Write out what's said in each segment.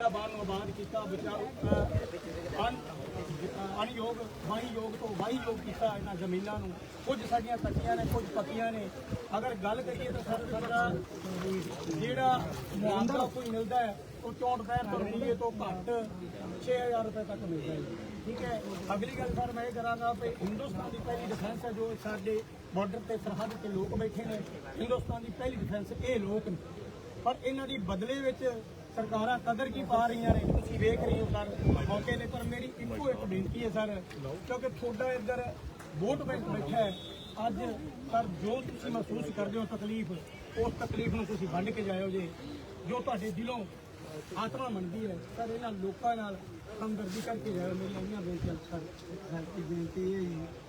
ਬਾਹਰ ਨੂੰ ਆਬਾਦ ਕੀਤਾ ਬਚਾਓ ਅਨ ਅਨਯੋਗ, ਵਾਹੀਯੋਗ ਤੋਂ ਵਾਹੀਯੋਗ ਕੀਤਾ ਇਹਨਾਂ ਜ਼ਮੀਨਾਂ ਨੂੰ। ਕੁਝ ਸਾਡੀਆਂ ਕੱਚੀਆਂ ਨੇ, ਕੁਝ ਪੱਕੀਆਂ ਨੇ। ਅਗਰ ਗੱਲ ਕਰੀਏ ਤਾਂ ਸਰ, ਸਾਡਾ ਜਿਹੜਾ ਮੁਆਵਜ਼ਾ ਕੋਈ ਮਿਲਦਾ ਹੈ, ਉਹ 64 ਪੈਰ ਰੁਪਏ ਤੋਂ ਘੱਟ 6000 ਰੁਪਏ ਤੱਕ ਮਿਲਦਾ ਹੈ। ਠੀਕ ਹੈ? ਅਗਲੀ ਗੱਲ ਸਰ, ਮੈਂ ਇਹ ਕਰਾਂਗਾ ਕਿ ਹਿੰਦੁਸਤਾਨ ਦੀ ਪਹਿਲੀ ਡਿਫੈਂਸ ਹੈ ਜੋ ਸਾਡੇ ਬਾਰਡਰ ਤੇ ਸਰਹੱਦ ਤੇ ਲੋਕ ਬੈਠੇ ਨੇ। ਹਿੰਦੁਸਤਾਨ ਦੀ ਪਹਿਲੀ ਡਿਫੈਂਸ ਇਹ ਲੋਕ ਨੇ। ਪਰ ਇਹਨਾਂ ਦੀ ਬਦਲੇ ਵਿੱਚ ਸਰਕਾਰਾਂ ਕਦਰ ਕੀ ਪਾ ਰਹੀਆਂ ਨੇ, ਤੁਸੀਂ ਵੇਖ ਰਹੇ ਹੋ ਸਰ, ਮੌਕੇ ਨੇ, ਪਰ ਮੇਰੀ ਇੱਕੋ ਇੱਕ ਬੇਨਤੀ ਹੈ ਸਰ, ਕਿਉਂਕਿ ਤੁਹਾਡਾ ਇੱਧਰ ਵੋਟ ਬੈਂਕ ਬੈਠਾ ਹੈ, ਅੱਜ ਸਰ ਜੋ ਤੁਸੀਂ ਮਹਿਸੂਸ ਕਰਦੇ ਹੋ ਤਕਲੀਫ, ਉਸ ਤਕਲੀਫ ਨੂੰ ਤੁਸੀਂ ਵੰਡ ਕੇ ਜਾਇਓ ਜੇ, ਜੋ ਤੁਹਾਡੇ ਦਿਲੋਂ ਆਤਮਾ ਮੰਨਦੀ ਹੈ, ਸਰ ਇਹਨਾਂ ਲੋਕਾਂ ਨਾਲ ਹਮਦਰਦੀ ਕਰਕੇ ਜਾਇਓ, ਮੇਰੀਆਂ ਇਹਨਾਂ ਬੇਨਤੀ ਸਰ। ਸਰ ਬੇਨਤੀ ਇਹ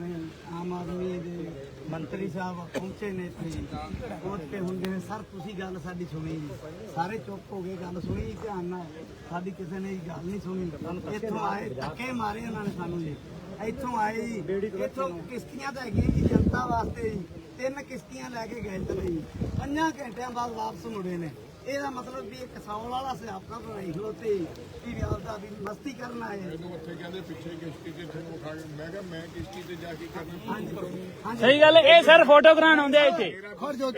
ਆਪਣੇ ਆਮ ਆਦਮੀ ਦੇ ਮੰਤਰੀ ਸਾਹਿਬ ਪਹੁੰਚੇ ਨੇ ਇੱਥੇ। ਜੀ ਪਹੁੰਚ ਹੁੰਦੇ ਨੇ ਸਰ, ਤੁਸੀਂ ਗੱਲ ਸਾਡੀ ਸੁਣੀ ਜੀ ਸਾਰੇ ਚੁੱਪ ਹੋ ਗਏ, ਗੱਲ ਸੁਣੀ ਧਿਆਨ ਨਾਲ। ਸਾਡੀ ਕਿਸੇ ਨੇ ਗੱਲ ਨਹੀਂ ਸੁਣੀ। ਇੱਥੋਂ ਆਏ, ਧੱਕੇ ਮਾਰੇ ਉਹਨਾਂ ਨੇ ਸਾਨੂੰ ਜੀ। ਇੱਥੋਂ ਆਏ ਜੀ। ਇੱਥੋਂ ਕਿਸ਼ਤੀਆਂ ਤਾਂ ਹੈਗੀਆਂ ਜੀ ਜਨਤਾ ਵਾਸਤੇ ਜੀ। ਤਿੰਨ ਕਿਸ਼ਤੀਆਂ ਲੈ ਕੇ ਗਏ ਚਲੇ ਜੀ। ਪੰਜਾਂ ਘੰਟਿਆਂ ਬਾਅਦ ਵਾਪਸ ਮੁੜੇ ਨੇ। ਇਹਦਾ ਮਤਲਬ ਵੀ ਇੱਕ ਸੌਲ ਵਾਲਾ ਸਿਆਪਾ ਬਣਾਈ ਖਲੋਤੇ ਵੀ ਵੀ ਆਪਦਾ ਵੀ ਮਸਤੀ ਕਰਨ ਆਏ ਮੈਨੂੰ ਉੱਥੇ ਕਹਿੰਦੇ ਪਿੱਛੇ ਕਿਸ਼ਤੀ ਤੇ ਤੁਹਾਨੂੰ ਉਠਾ ਕੇ ਮੈਂ ਕਿਹਾ ਮੈਂ ਕਿਸ਼ਤੀ ਤੇ ਜਾ ਕੇ ਕਰਨਾ ਹਾਂਜੀ ਹਾਂਜੀ। ਸਹੀ ਗੱਲ ਇਹ ਸਰ ਫੋਟੋ ਕਰਾਉਣ ਆਉਂਦੇ ਆ ਇੱਥੇ। ਖੜ ਜੋ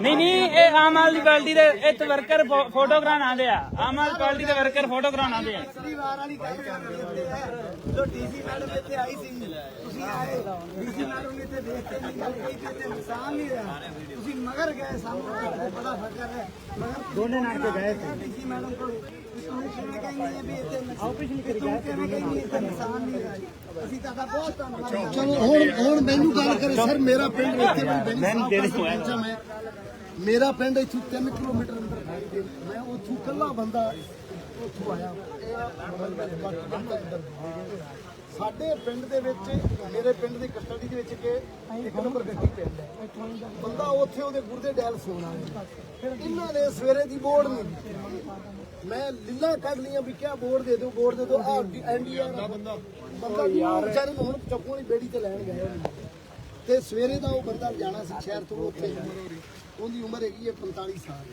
ਨਹੀਂ ਨਹੀਂ ਇਹ ਆਮ ਆਦਮੀ ਪਾਰਟੀ ਦੇ ਇੱਥੇ ਵਰਕਰ ਫੋਟੋ ਕਰਾਉਣ ਆਉਂਦੇ ਆ। ਆਮ ਆਦਮੀ ਪਾਰਟੀ ਦੇ ਵਰਕਰ ਫੋਟੋ ਕਰਾਉਣ ਆਉਂਦੇ ਆ। ਪਿਛਲੀ ਵਾਰ ਵਾਲੀ ਗੱਲ ਕਰ ਰਹੇ ਹੈ ਜੋ ਡੀਸੀ ਮੈਡਮ ਇੱਥੇ ਆਈ ਸੀ ਤੁਸੀਂ ਆਏ ਡੀਸੀ ਮੈਡਮ ਨੇ ਇੱਥੇ ਦੇਖ ਕੇ ਨਹੀਂ ਗੱਲ ਕਹੀ ਕਿ ਇੱਥੇ ਨੁਕਸਾਨ ਨਹੀਂ ਰਿਹਾ ਤੁਸੀਂ ਮਗਰ ਗਏ ਸਾਨੂੰ ਚਲੋ ਹੁਣ ਹੁਣ ਮੈਨੂੰ ਗੱਲ ਕਰੇ। ਸਰ ਮੇਰਾ ਪਿੰਡ ਇੱਥੇ ਮੈਂ ਪਹੁੰਚਾ ਮੈਂ। ਮੇਰਾ ਪਿੰਡ ਇੱਥੋਂ 3 ਕਿਲੋਮੀਟਰ ਅੰਦਰ ਮੈਂ ਉੱਥੋਂ ਕੱਲਾ ਬੰਦਾ ਉੱਥੋਂ ਆਇਆ। ਸਾਡੇ ਪਿੰਡ ਦੇ ਵਿੱਚ ਮੇਰੇ ਪਿੰਡ ਦੀ ਕਸਟਡੀ ਦੇ ਵਿੱਚ ਕਿ ਇੱਕ ਨੰਬਰ ਗੱਡੀ ਪਿੰਡ ਹੈ। ਬੰਦਾ ਉੱਥੇ ਉਹਦੇ ਗੁਰਦੇ ਡੈਲ ਸੋਣਾ ਇਹਨਾਂ ਨੇ ਸਵੇਰੇ ਦੀ ਬੋਰਡ ਨਹੀਂ। ਮੈਂ ਲਿੱਲਾ ਕੱਢ ਲੀਆਂ ਵੀ ਕਿਆ ਬੋਰਡ ਦੇ ਦਿਓ ਬੋਰਡ ਦੇ ਦਿਓ ਆ ਐਨਡੀਆਰ ਦਾ ਬੰਦਾ ਬੰਦਾ। ਉਹ ਵਿਚਾਰੇ ਨੂੰ ਹੁਣ ਚੱਕੂ ਵਾਲੀ ਬੇੜੀ ਤੇ ਲੈਣ ਗਏ। ਤੇ ਸਵੇਰੇ ਦਾ ਉਹ ਬੰਦਾ ਜਾਣਾ ਸੀ ਸ਼ਹਿਰ ਤੋਂ ਉੱਥੇ। ਉਹਦੀ ਉਮਰ ਹੈਗੀ ਹੈ 45 ਸਾਲ।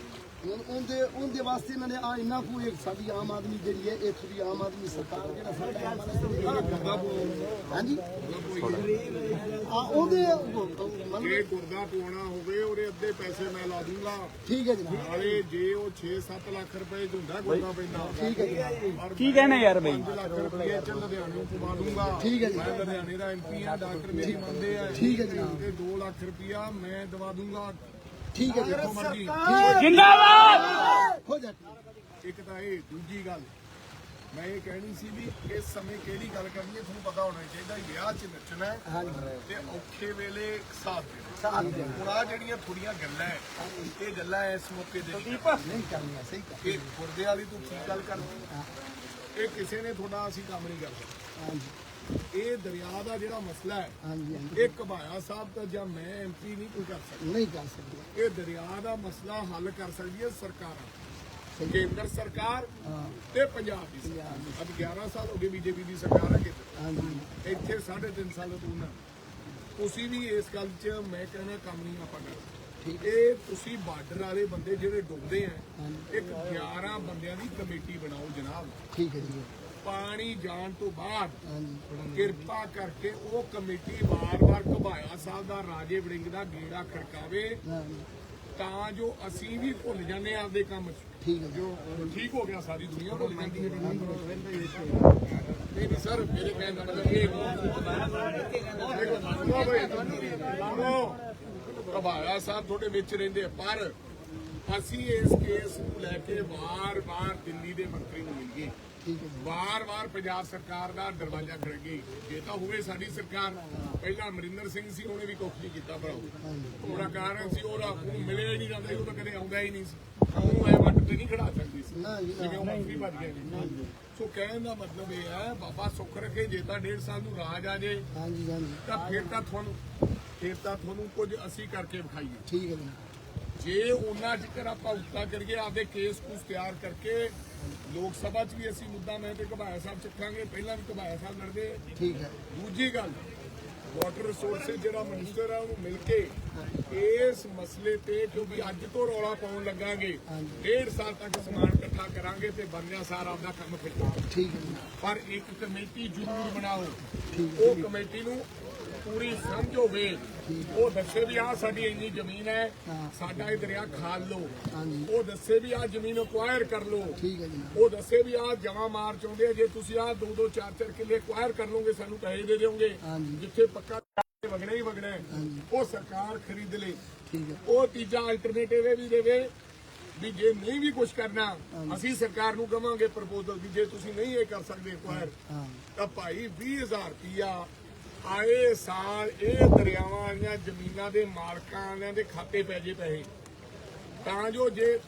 ਹੁਣ ਉਹਦੇ ਉਹਦੇ ਵਾਸਤੇ ਇਹਨਾਂ ਨੇ ਆ ਇੰਨਾ ਕੁ ਇੱਕ ਸਾਡੀ ਆਮ ਆਦਮੀ ਜਿਹੜੀ ਹੈ ਇੱਥੋਂ ਦੀ ਆਮ ਆਦਮੀ ਸਰਕਾਰ ਜਿਹੜਾ ਸਾਡਾ ਆਮ ਆਦਮੀ ਹਾਂਜੀ? ਆ ਉਹਦੇ ਮੰਨ ਜੇ ਗੁਰਦਾ ਪਵਾਉਣਾ ਹੋਵੇ ਉਹਦੇ ਅੱਧੇ ਪੈਸੇ ਮੈਂ ਲਾ ਦੂੰਗਾ। ਠੀਕ ਹੈ ਜਨਾਬ ਨਾਲੇ ਜੇ ਉਹ 6-7 ਲੱਖ ਰੁਪਏ ਚ ਹੁੰਦਾ ਗੁਰਦਾ ਪੈਂਦਾ ਠੀਕ ਹੈ ਜਨਾਬ ਪਰ ਕੀ ਕਹਿਣਾ ਯਾਰ ਬਈ? 5 ਲੱਖ ਰੁਪਏ ਚ ਲੁਧਿਆਣੇ ਨੂੰ ਪਵਾ ਦੂੰਗਾ। ਠੀਕ ਹੈ ਜੀ। ਮੈਂ ਲੁਧਿਆਣੇ ਦਾ ਐਮਪੀ ਆ ਡਾਕਟਰ ਮੇਰੀ ਮੰਨਦੇ ਆ। ਠੀਕ ਹੈ ਜਨਾਬ। ਤੇ 2 ਲੱਖ ਰੁਪਇਆ ਮੈਂ ਦਵਾ ਦੂੰਗਾ। ਠੀਕ ਹੈ ਜਨਾਬ ਮਰਜ਼ੀ ਜਿੰਦਾਬਾਦ! ਹੋ ਜਾ। ਇੱਕ ਤਾਂ ਇਹ ਦੂਜੀ ਗੱਲ ਮੈਂ ਇਹ ਕਹਿਣੀ ਸੀ ਵੀ ਇਸ ਸਮੇਂ ਕਿਹੜੀ ਗੱਲ ਕਰਨੀ ਹੈ ਤੁਹਾਨੂੰ ਪਤਾ ਹੋਣਾ ਚਾਹੀਦਾ ਵਿਆਹ 'ਚ ਨੱਚਣਾ ਹੈ ਤੇ ਔਖੇ ਵੇਲੇ ਸਾਥ ਦੇਣਾ ਸਾਥ ਹੁਣ ਆਹ ਜਿਹੜੀਆਂ ਥੋੜੀਆਂ ਗੱਲਾਂ ਹੈ ਇਹ ਗੱਲਾਂ ਇਸ ਮੌਕੇ ਦੇ ਨਹੀਂ ਨਹੀਂ ਕਰਨੀਆਂ ਸਹੀ ਕਰ। ਇਹ ਗੁਰਦੇ ਵਾਲੀ ਤੂੰ ਠੀਕ ਗੱਲ ਕਰਦੀ ਇਹ ਕਿਸੇ ਨੇ ਤੁਹਾਡਾ ਅਸੀਂ ਕੰਮ ਨਹੀਂ ਕਰ ਸਕਦੇ ਹਾਂਜੀ। ਇਹ ਦਰਿਆ ਦਾ ਜਿਹੜਾ ਮਸਲਾ ਹੈ ਹਾਂਜੀ ਹਾਂਜੀ। ਇਹ ਕਬਾਇਆ ਸਾਹਿਬ ਤਾਂ ਜਾਂ ਮੈਂ ਐਮਪੀ ਨਹੀਂ ਕੋਈ ਕਰ ਸਕਦਾ। ਨਹੀਂ ਕਰ ਸਕਦੇ। ਇਹ ਦਰਿਆ ਦਾ ਮਸਲਾ ਹੱਲ ਕਰ ਸਕਦੀ ਹੈ ਸਰਕਾਰਾਂ। ਕੇਂਦਰ ਸਰਕਾਰ ਤੇ ਪੰਜਾਬ ਦੀ ਸਰਕਾਰ। ਅੱਜ 11 ਸਾਲ ਹੋ ਗਏ ਬੀਜੇਪੀ ਦੀ ਸਰਕਾਰ ਹੈ ਕਿਤੇ ਹਾਂਜੀ। ਇੱਥੇ 3.5 ਸਾਲ ਤੋਂ ਨਾ। ਤੁਸੀਂ ਵੀ ਇਸ ਗੱਲ 'ਚ ਮੈਂ ਕਹਿੰਦਾ ਕੰਮ ਨਹੀਂ ਆਪਾਂ ਕਰਦੇ ਇਹ ਤੁਸੀਂ ਬਾਰਡਰ ਵਾਲੇ ਬੰਦੇ ਜਿਹੜੇ ਡੁੱਬਦੇ ਆ ਇੱਕ 11 ਬੰਦਿਆਂ ਦੀ ਕਮੇਟੀ ਬਣਾਓ ਜਨਾਬ। ਠੀਕ ਹੈ ਜੀ। ਪਾਣੀ ਜਾਣ ਤੋਂ ਬਾਅਦ ਕਿਰਪਾ ਕਰਕੇ ਉਹ ਕਮੇਟੀ ਵਾਰ-ਵਾਰ ਘਬਾਇਆ ਸਾਹਿਬ ਦਾ ਰਾਜੇ ਵੜਿੰਗ ਦਾ ਗੇੜਾ ਖੜਕਾਵੇ। ਤਾਂ ਜੋ ਅਸੀਂ ਵੀ ਭੁੱਲ ਜਾਂਦੇ ਆ ਆਪਦੇ ਕੰਮ ਠੀਕ ਜੀ ਠੀਕ ਹੋ ਗਿਆ ਸਾਰੀ ਦੁਨੀਆ ਭੁੱਲ ਜਾਂਦੀ ਹੈ। ਨਹੀਂ ਨਹੀਂ ਸਰ ਮੇਰੇ ਕਹਿਣ ਦਾ ਮਤਲਬ ਇਹ ਕਬਾਇਆ ਸਾਹਿਬ ਤੁਹਾਡੇ ਵਿੱਚ ਰਹਿੰਦੇ ਪਰ ਅਸੀਂ ਇਸ ਕੇਸ ਨੂੰ ਲੈ ਕੇ ਵਾਰ-ਵਾਰ ਦਿੱਲੀ ਦੇ ਮੰਤਰੀ ਨੂੰ ਮਿਲੀਏ। ਠੀਕ ਹੈ ਵਾਰ-ਵਾਰ ਪੰਜਾਬ ਸਰਕਾਰ ਦਾ ਦਰਵਾਜ਼ਾ ਖੜਕੇ ਜੇ ਤਾਂ ਹੋਵੇ ਸਾਡੀ ਸਰਕਾਰ। ਪਹਿਲਾਂ ਅਮਰਿੰਦਰ ਸਿੰਘ ਸੀ ਉਹਨੇ ਵੀ ਕੁਛ ਨਹੀਂ ਕੀਤਾ ਭਰਾਓ। ਉਹਦਾ ਕਾਰਨ ਸੀ ਉਹਦਾ ਉਹ ਮਿਲਿਆ ਹੀ ਨਹੀਂ ਜਾਂਦਾ ਉਹ ਤਾਂ ਕਦੇ ਆਉਂਦਾ ਹੀ ਨਹੀਂ ਸੀ। ਉਹਨੂੰ ਐ ਵੱਟ ਤੇ ਨਹੀਂ ਖੜਾ ਸਕਦੀ ਸੀ। ਜਿਵੇਂ ਉਹ ਮੰਤਰੀ ਬਣ ਨੇ। ਸੋ ਕਹਿਣ ਦਾ ਮਤਲਬ ਇਹ ਹੈ ਬਾਬਾ ਸੁੱਖ ਰੱਖੇ ਜੇ ਤਾਂ ਡੇਢ ਸਾਲ ਨੂੰ ਰਾਜ ਆ ਜੇ ਹਾਂਜੀ ਹਾਂਜੀ ਤਾਂ ਫਿਰ ਤਾਂ ਤੁਹਾਨੂੰ ਫਿਰ ਤਾਂ ਤੁਹਾਨੂੰ ਕੁਝ ਅਸੀਂ ਕਰਕੇ ਵਿਖਾਈਏ। ਠੀਕ ਹੈ ਜੀ। ਜੇ ਉਹਨਾਂ ਜ਼ਿਕਰ ਆਪਾਂ ਉੱਤਾ ਕਰੀਏ ਆਪਦੇ ਕੇਸ ਕੁਝ ਤਿਆਰ ਕਰਕੇ ਲੋਕ ਸਭਾ 'ਚ ਵੀ ਅਸੀਂ ਮੁੱਦਾ ਮੈਂ ਤੇ ਘਬਾਇਆ ਸਾਹਿਬ ਚੱਕਾਂਗੇ ਪਹਿਲਾਂ ਵੀ ਘਬਾਇਆ ਸਾਹਿਬ ਲੜਦੇ। ਠੀਕ ਹੈ। ਦੂਜੀ ਗੱਲ ਵਾਟਰ ਰਿਸੋਰਸਸ ਜਿਹੜਾ ਮਿਨਿਸਟਰ ਆ ਉਹਨੂੰ ਮਿਲ ਕੇ ਇਸ ਮਸਲੇ ਤੇ ਕਿਉਂਕਿ ਅੱਜ ਤੋਂ ਰੌਲਾ ਪਾਉਣ ਲੱਗਾਂਗੇ ਡੇਢ ਸਾਲ ਤੱਕ ਸਮਾਨ ਇਕੱਠਾ ਕਰਾਂਗੇ ਤੇ ਬੰਨਿਆ ਸਾਰ ਆਪਦਾ ਕੰਮ ਖਿੱਚਾਂਗੇ। ਠੀਕ ਹੈ ਪਰ ਇੱਕ ਕਮੇਟੀ ਜ਼ਰੂਰ ਬਣਾਓ। ਉਹ ਕਮੇਟੀ ਨੂੰ ਪੂਰੀ ਸਮਝ ਹੋਵੇ ਉਹ ਦੱਸੇ ਵੀ ਆ ਸਾਡੀ ਇੰਨੀ ਜ਼ਮੀਨ ਹੈ ਸਾਡਾ ਇਹ ਦਰਿਆ ਖਾਲ ਲਓ। ਉਹ ਦੱਸੇ ਵੀ ਆ ਜ਼ਮੀਨ ਅਕਵਾਇਰ ਕਰ ਲਓ। ਠੀਕ ਹੈ ਜੀ। ਉਹ ਦੱਸੇ ਵੀ ਆ ਜਮਾ ਮਾਰ ਚਾਹੁੰਦੇ ਆ ਜੇ ਤੁਸੀਂ ਆ ਦੋ ਦੋ ਚਾਰ ਚਾਰ ਕਿੱਲੇ ਅਕਵਾਇਰ ਕਰ ਲਓਗੇ ਸਾਨੂੰ ਪੈਸੇ ਦੇ ਦਿਓਗੇ। ਜਿੱਥੇ ਪੱਕਾ ਵਗਣਾ ਹੀ ਵਗਣਾ। ਉਹ ਸਰਕਾਰ ਖਰੀਦ ਲੇ। ਉਹ ਤੀਜਾ ਅਲਟਰਨੇਟਿਵ ਇਹ ਵੀ ਦੇਵੇ ਵੀ ਜੇ ਨਹੀਂ ਵੀ ਕੁਝ ਕਰਨਾ ਅਸੀਂ ਸਰਕਾਰ ਨੂੰ ਕਵਾਂਗੇ ਪ੍ਰਪੋਜ਼ਲ ਵੀ ਜੇ ਤੁਸੀਂ ਨਹੀਂ ਇਹ ਕਰ ਸਕਦੇ ਅਕਵਾਇਰ ਹਾਂ। ਤਾਂ ਭਾਈ 20000 ਰੁਪਿਆ ਆਏ ਸਾਲ ਇਹ ਦਰਿਆਵਾਂ ਵਾਲੀਆਂ ਜ਼ਮੀਨਾਂ ਦੇ ਮਾਲਕਾਂ ਵਾਲਿਆਂ ਦੇ ਖਾਤੇ ਪੈ ਜੇ ਪੈਸੇ। ਤਾਂ ਜੋ ਜੇ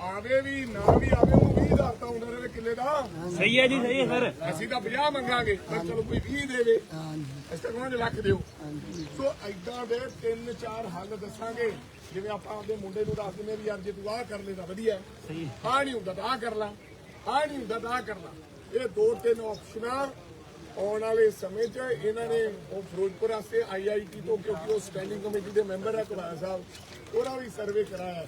ਆਵੇ ਵੀ ਨਾ ਵੀ ਆਵੇ ਉਹ 20000 ਤਾਂ ਆਉਂਦਾ ਰਹੇ ਕਿੱਲੇ ਦਾ। ਸਹੀ ਹੈ ਜੀ ਸਹੀ ਹੈ ਸਰ। ਅਸੀਂ ਤਾਂ 50 ਮੰਗਾਂਗੇ ਪਰ ਚਲੋ ਕੋਈ 20 ਦੇਵੇ। ਹਾਂਜੀ। ਅਸੀਂ ਤਾਂ ਕਹਾਂਗੇ ਲੱਖ ਦਿਓ। ਹਾਂਜੀ। ਸੋ ਐਦਾਂ ਦੇ ਤਿੰਨ ਚਾਰ ਹੱਲ ਦੱਸਾਂਗੇ। ਜਿਵੇਂ ਆਪਾਂ ਆਪਦੇ ਮੁੰਡੇ ਨੂੰ ਦੱਸ ਦਿੰਦੇ ਵੀ ਯਾਰ ਜੇ ਤੂੰ ਆਹ ਕਰ ਲੈ ਤਾਂ ਵਧੀਆ। ਸਹੀ ਆਹ ਨਹੀਂ ਹੁੰਦਾ ਤਾਂ ਆਹ ਕਰ ਲੈ। ਆਹ ਨਹੀਂ ਹੁੰਦਾ ਤਾਂ ਆਹ ਕਰ ਲੈ। ਇਹ ਦੋ ਤਿੰਨ ਆਪਸ਼ਨਾਂ ਆਉਣ ਵਾਲੇ ਸਮੇਂ 'ਚ ਇਹਨਾਂ ਨੇ ਉਹ ਫਿਰੋਜ਼ਪੁਰ ਵਾਸਤੇ ਆਈਆਈਟੀ ਤੋਂ ਕਿਉਂਕਿ ਉਹ ਸਟੈਂਡਿੰਗ ਕਮੇਟੀ ਦੇ ਮੈਂਬਰ ਹੈ ਕੁਮਾਰ ਸਾਹਿਬ ਉਹਦਾ ਵੀ ਸਰਵੇ ਕਰਾਇਆ।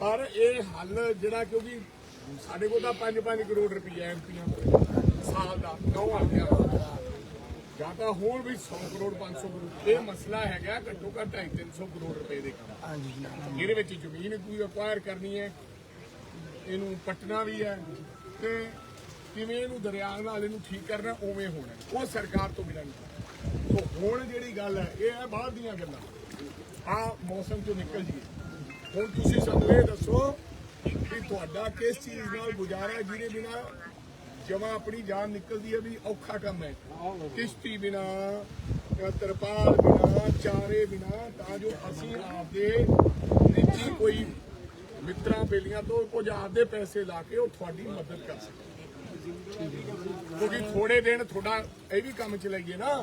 ਪਰ ਇਹ ਹੱਲ ਜਿਹੜਾ ਕਿਉਂਕਿ ਸਾਡੇ ਕੋਲ ਤਾਂ 5-5 ਕਰੋੜ ਰੁਪਏ ਐਮਪੀਆਂ ਕੋਲ ਸਾਲ ਦਾ ਨੌ ਆ ਗਿਆ ਜਾਂ ਤਾਂ ਹੋਰ ਵੀ 100 ਕਰੋੜ 500 ਕਰੋੜ ਇਹ ਮਸਲਾ ਹੈਗਾ ਘੱਟੋ ਘੱਟ 250 ਕਰੋੜ ਰੁਪਏ ਦੇ ਕੰਮ। ਹਾਂਜੀ। ਇਹਦੇ ਵਿੱਚ ਜ਼ਮੀਨ ਕੋਈ ਅਕਵਾਇਰ ਕਰਨੀ ਹੈ ਇਹਨੂੰ ਪੱਟਣਾ ਵੀ ਹੈ ਤੇ ਕਿਵੇਂ ਇਹਨੂੰ ਦਰਿਆ ਨਾਲ ਇਹਨੂੰ ਠੀਕ ਕਰਨਾ ਉਵੇਂ ਹੋਣਾ ਉਹ ਸਰਕਾਰ ਤੋਂ ਬਿਨਾਂ ਨਹੀਂ। ਸੋ ਹੁਣ ਜਿਹੜੀ ਗੱਲ ਹੈ, ਇਹ ਹੈ ਬਾਹਰ ਦੀਆਂ ਗੱਲਾਂ। ਆ ਮੌਸਮ ਚੋਂ ਨਿਕਲ ਜੀਏ ਹੁਣ ਤੁਸੀਂ ਸਾਨੂੰ ਇਹ ਦੱਸੋ ਕਿ ਤੁਹਾਡਾ ਕਿਸ ਚੀਜ਼ ਨਾਲ ਗੁਜ਼ਾਰਾ ਜਿਹਦੇ ਬਿਨਾਂ ਜਮਾ ਆਪਣੀ ਜਾਨ ਨਿਕਲਦੀ ਹੈ ਵੀ ਔਖਾ ਕੰਮ ਹੈ? ਕਿਸ਼ਤੀ ਬਿਨਾ ਤਰਪਾਲ ਬਿਨਾ, ਚਾਰੇ ਬਿਨਾ, ਤਾਂ ਜੋ ਅਸੀਂ ਆਪਦੇ ਨਿੱਜੀ ਕੋਈ ਮਿੱਤਰਾਂ, ਬੇਲੀਆਂ ਤੋਂ ਕੁਝ ਆਪਦੇ ਪੈਸੇ ਲਾ ਕੇ ਉਹ ਤੁਹਾਡੀ ਮਦਦ ਕਰ ਸਕਣ ਕਿਉਂਕਿ ਥੋੜੇ ਦਿਨ ਤੁਹਾਡਾ ਇਹ ਵੀ ਕੰਮ ਚਲਾਈਏ ਨਾ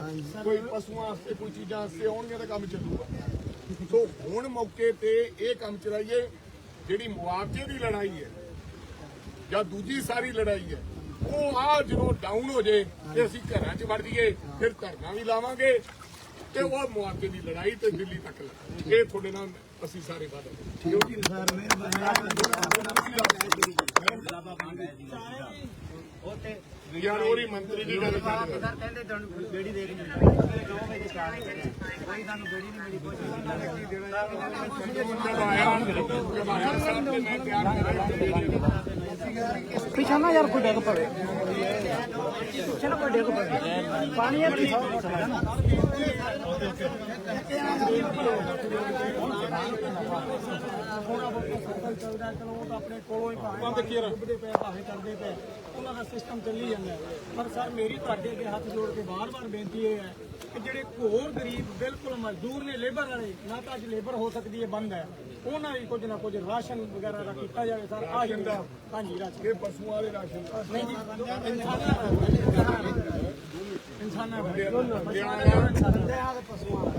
ਕੋਈ ਪਸ਼ੂਆਂ ਵਾਸਤੇ ਕੋਈ ਚੀਜ਼ਾਂ ਵਾਸਤੇ ਆਉਣਗੀਆਂ ਤਾਂ ਕੰਮ ਚੱਲੂਗਾ। ਸੋ ਹੁਣ ਮੌਕੇ ਤੇ ਇਹ ਕੰਮ ਚਲਾਈਏ ਜਿਹੜੀ ਮੁਆਵਜ਼ੇ ਦੀ ਲੜਾਈ ਹੈ ਜਾਂ ਦੂਜੀ ਸਾਰੀ ਲੜਾਈ ਹੈ ਉਹ ਆ ਜਦੋਂ ਡਾਊਨ ਹੋ ਜੇ ਤੇ ਅਸੀਂ ਘਰਾਂ 'ਚ ਵੜ ਜਾਈਏ ਫਿਰ ਧਰਨਾ ਵੀ ਲਾਵਾਂਗੇ ਤੇ ਉਹ ਮੁਆਵਜ਼ੇ ਦੀ ਲੜਾਈ ਤੇ ਦਿੱਲੀ ਤੱਕ ਲਾ- ਇਹ ਤੁਹਾਡੇ ਨਾਲ ਅਸੀਂ ਸਾਰੇ ਵਾਅਦੇ ਕਿਉਂਕਿ ਸਰ ਯਾਰ ਉਹਦੀ ਮੰਤਰੀ ਦੀ ਗੱਲ ਕਰ ਸਰ ਕਹਿੰਦੇ ਤੁਹਾਨੂੰ ਬੇੜੀ ਦੇ ਨਹੀਂ ਮਿਲੀ ਦੋ ਵਜੇ ਚਾਰ ਵਜੇ ਕੋਈ ਤੁਹਾਨੂੰ ਬੇੜੀ ਨਹੀਂ ਮਿਲੀ ਤੇ ਯਾਰ ਕੋਈ ਡਿੱਗ ਪਵੇ। ਪਿੱਛੇ ਨਾ ਕੋਈ ਡਿੱਗ ਪਵੇ। ਪਾਣੀ ਹੈ ਥੋੜਾ ਬਹੁਤ ਸਰਕਲ ਚੱਲਦਾ ਚਲੋ ਉਹ ਤਾਂ ਆਪਣੇ ਕੋਲੋਂ ਹੀ ਭਾਵੇਂ ਬੰਦ ਰੱਖਦੇ ਪਏ, ਭਾਵੇਂ ਕਰਦੇ ਪਏ। ਉਹਨਾਂ ਦਾ ਸਿਸਟਮ ਚੱਲੀ ਜਾਂਦਾ ਪਰ ਸਰ, ਮੇਰੀ ਤੁਹਾਡੇ ਅੱਗੇ ਹੱਥ ਜੋੜ ਕੇ ਬਾਰ-ਬਾਰ ਬੇਨਤੀ ਇਹ ਹੈ ਕਿ ਜਿਹੜੇ ਹੋਰ ਗਰੀਬ ਬਿਲਕੁਲ ਮਜ਼ਦੂਰ ਨੇ ਲੇਬਰ ਵਾਲੇ, ਨਾ ਤਾਂ ਅੱਜ ਲੇਬਰ ਹੋ ਸਕਦੀ ਹੈ, ਬੰਦ ਹੈ। ਉਹਨਾਂ ਲਈ ਕੁਝ ਨਾ ਕੁਝ ਰਾਸ਼ਨ ਵਗੈਰਾ ਦਾ ਕੀਤਾ ਜਾਵੇ ਸਰ ਆ ਜਾਂਦਾ ਹਾਂਜੀ ਰਾਸ਼ਨ। ਇਹ ਪਸ਼ੂਆਂ ਵਾਲੇ ਰਾਸ਼ਨ ਨਹੀਂ ਜੀ ਇਨਸਾਨਾਂ ਇਨਸਾਨਾਂ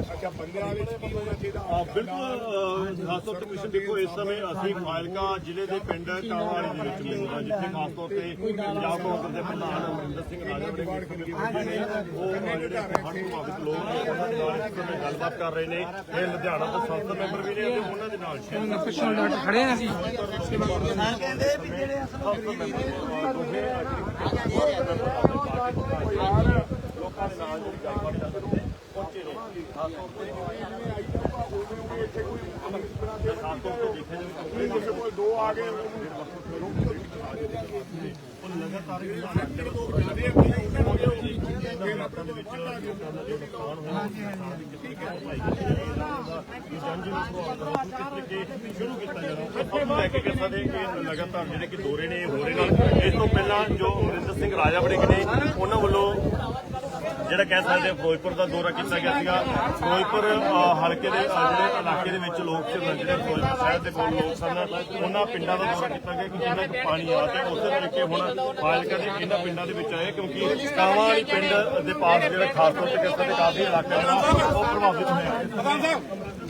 ਅੱਛਾ ਬੰਦਿਆਂ ਵਾਲੇ 'ਚ ਕੀ ਹੋਣਾ ਚਾਹੀਦਾ? ਹਾਂ, ਬਿਲਕੁਲ ਖਾਸ ਤੌਰ ਤੇ ਕਮਿਸ਼ਨ ਦੇਖੋ ਇਸ ਸਮੇਂ ਅਸੀਂ ਫਾਇਲਕਾ ਜ਼ਿਲ੍ਹੇ ਦੇ ਪਿੰਡ ਕਾਵਾਲੀ ਦੇ ਵਿੱਚ ਮਿਲਦੇ ਹਾਂ ਜਿੱਥੇ ਖਾਸ ਤੌਰ ਤੇ ਪੰਜਾਬ ਕਾਂਗਰਸ ਦੇ ਪ੍ਰਧਾਨ ਅਮਰਿੰਦਰ ਸਿੰਘ ਰਾਜਾ ਨੇ ਉਹ ਜਿਹੜੇ ਹੜ੍ਹ ਪ੍ਰਭਾਵਿਤ ਲੋਕ ਨੇ ਉਹਨਾਂ ਦੇ ਨਾਲ ਇਸ ਸਮੇਂ ਗੱਲਬਾਤ ਕਰ ਰਹੇ ਨੇ। ਇਹ ਲੁਧਿਆਣਾ ਤੋਂ ਸੰਸਦ ਮੈਂਬਰ ਵੀ ਨੇ ਅਤੇ ਉਹਨਾਂ ਦੇ ਨਾਲ ਸ਼ਹਿਰ ਖੜੇ ਆ। ਅਸੀਂ ਕਹਿੰਦੇ ਵੀ ਜਿਹੜੇ ਲੋਕਾਂ ਦੇ ਨਾਲ ਜਿਹੜੀ ਗੱਲਬਾਤ ਕਰ ਰਹੇ ਨੇ ਪਹੁੰਚੇ ਨੇ ਖਾਸ ਤੌਰ ਤੇ ਖਾਸ ਤੌਰ ਤੇ ਦੇਖਿਆ ਜਾਵੇ ਤਾਂ ਕਿਸੇ ਕੋਲ ਦੋ ਆ ਗਏ ਉਹ ਲਗਾਤਾਰ ਹੀ ਲੋਕ ਜਿਆਦੇ ਆ ਕਈ ਉਹਨਾਂ ਹੋ ਗਏ ਫਿਰ ਆਪਣੇ ਦੇ ਵਿੱਚ ਨੁਕਸਾਨ ਹੋਇਆ ਸ਼ੁਰੂ ਕੀਤਾ ਜਾਣਾ ਲੈ ਕੇ ਕਹਿ ਸਕਦੇ ਕਿ ਲਗਾਤਾਰ ਜਿਹੜੇ ਕਿ ਦੌਰੇ ਨੇ ਹੋ ਰਹੇ ਨੇ। ਇਸ ਤੋਂ ਪਹਿਲਾਂ ਜੋ ਅਮਰਿੰਦਰ ਸਿੰਘ ਰਾਜਾ ਵੜਿੰਗ ਨੇ, ਉਹਨਾਂ ਵੱਲੋਂ ਜਿਹੜਾ ਕਹਿ ਸਕਦੇ ਹਾਂ ਫਿਰੋਜ਼ਪੁਰ ਦਾ ਦੌਰਾ ਕੀਤਾ ਗਿਆ ਸੀਗਾ। ਫਿਰੋਜ਼ਪੁਰ ਹਲਕੇ ਦੇ ਅਹ, ਜਿਹੜੇ ਇਲਾਕੇ ਦੇ ਵਿੱਚ ਲੋਕ ਜਿਹੜੇ ਫਿਰੋਜ਼ਪੁਰ ਸ਼ਹਿਰ ਦੇ ਕੋਲ ਲੋਕ ਸਨ ਉਹਨਾਂ ਪਿੰਡਾਂ ਦਾ ਦੌਰਾ ਕੀਤਾ ਗਿਆ ਕਿ ਜਿੰਨਾ ਕੁ ਪਾਣੀ ਆ ਤੇ ਉਸੇ ਤਰੀਕੇ ਹੁਣ ਫਾਜ਼ਿਲਕਾ ਦੇ ਇਹਨਾਂ ਪਿੰਡਾਂ ਦੇ ਵਿੱਚ ਆਏ ਕਿਉਂਕਿ ਕਾਵਾਂ ਵਾਲੀ ਪਿੰਡ ਦੇ ਪਾਸ ਜਿਹੜਾ ਖਾਸ ਤੌਰ ਤੇ ਕਿਸ ਦੇ ਕਾਫੀ ਇਲਾਕੇ ਨੇ ਉਹ ਪ੍ਰਭਾਵਿਤ ਹੋਇਆ।